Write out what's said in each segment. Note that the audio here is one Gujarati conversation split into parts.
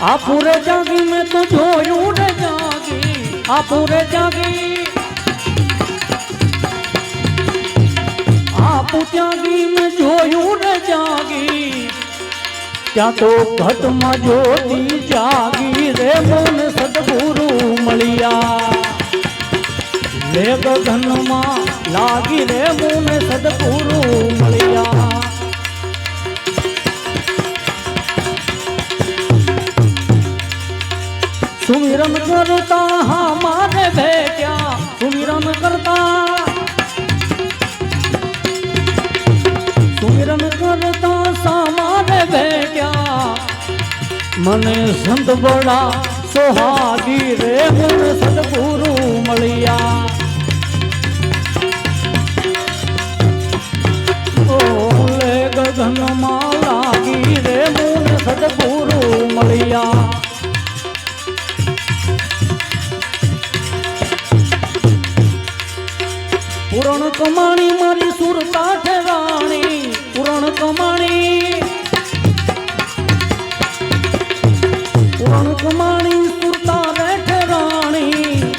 આ પૂરે જાગી મેં તો જોયું રે જાગી આ પૂરે જાગી આ પૂત્યાગી મેં જોયું રે જાગી ત્યાં તો ઘટમાં જ્યોતિ જાગી રે મોન સદગુરુ મળ્યા લે ગગનમાં લાગી રે મોન સદગુરુ સુમિરન કરતા હા મારે ભેટ્યા સુમિરન કરતા સુમિરન કરતા સામારે ભેટ્યા મને સંત બડા સોહાગી રે મુન સદગુરુ મળ્યા ઓલે ગગનમાં લાગી રે મુન સદગુરુ પુરણ કમાણી મારી સુરતા રાણી પુરણ કમાણી. પુરણ કમાણી સુરતા રે રાણી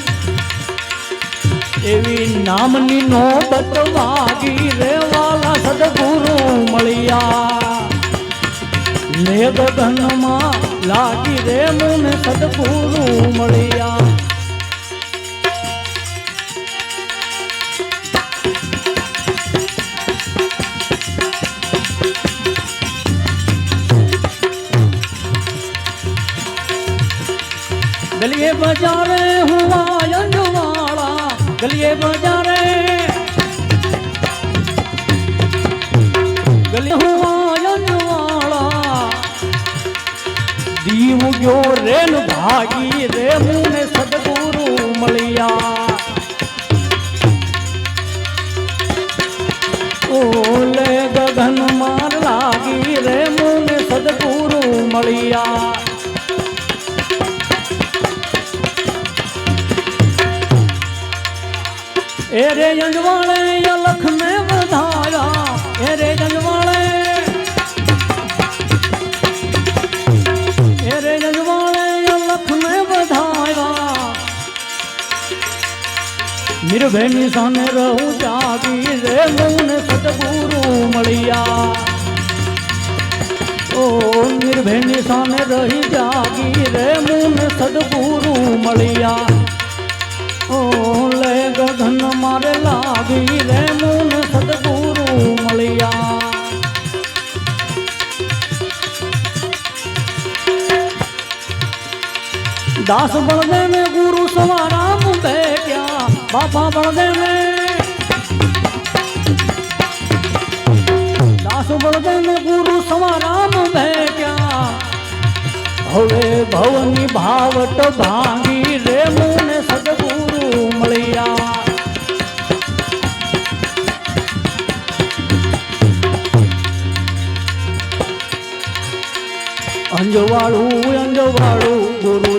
એવી નામની નોબત વાગી રેવાલા સદગુરુ મળ્યા. લે ગગનમાં લાગી રે મને સદગુરુ મળ્યા. ગલીએ બજારે હુવા અંજવાળા ગલીએ બજારે. ગલી હુવા અંજવાળા દીવ ગયો રેલ ભાગી રે મુને એ રે અંજવાળે અલખ મે વધાયા. એ રે અંજવાળે એ રે અંજવાળે અલખ મે વધાયા. નિર્ભયની સામે રહું જાગી રે મને સદગુરુ મળ્યા. ઓ નિર્ભયની સામે રહી જાગી રે મને સદગુરુ મળ્યા. ઓ ધન મારે લાગી રે મૂન સદગુરુ મળ્યા દાસ બળદેવે ગુરુ સવારા મુદે ગયા, બાપા બળદેવે. દાસ બળદેવે ગુરુ સવારા મુદે ગયા. હવે ભવની ભાવટ ભાંગી રે મૂને અંજવાળું અંજવાળું ગુરુ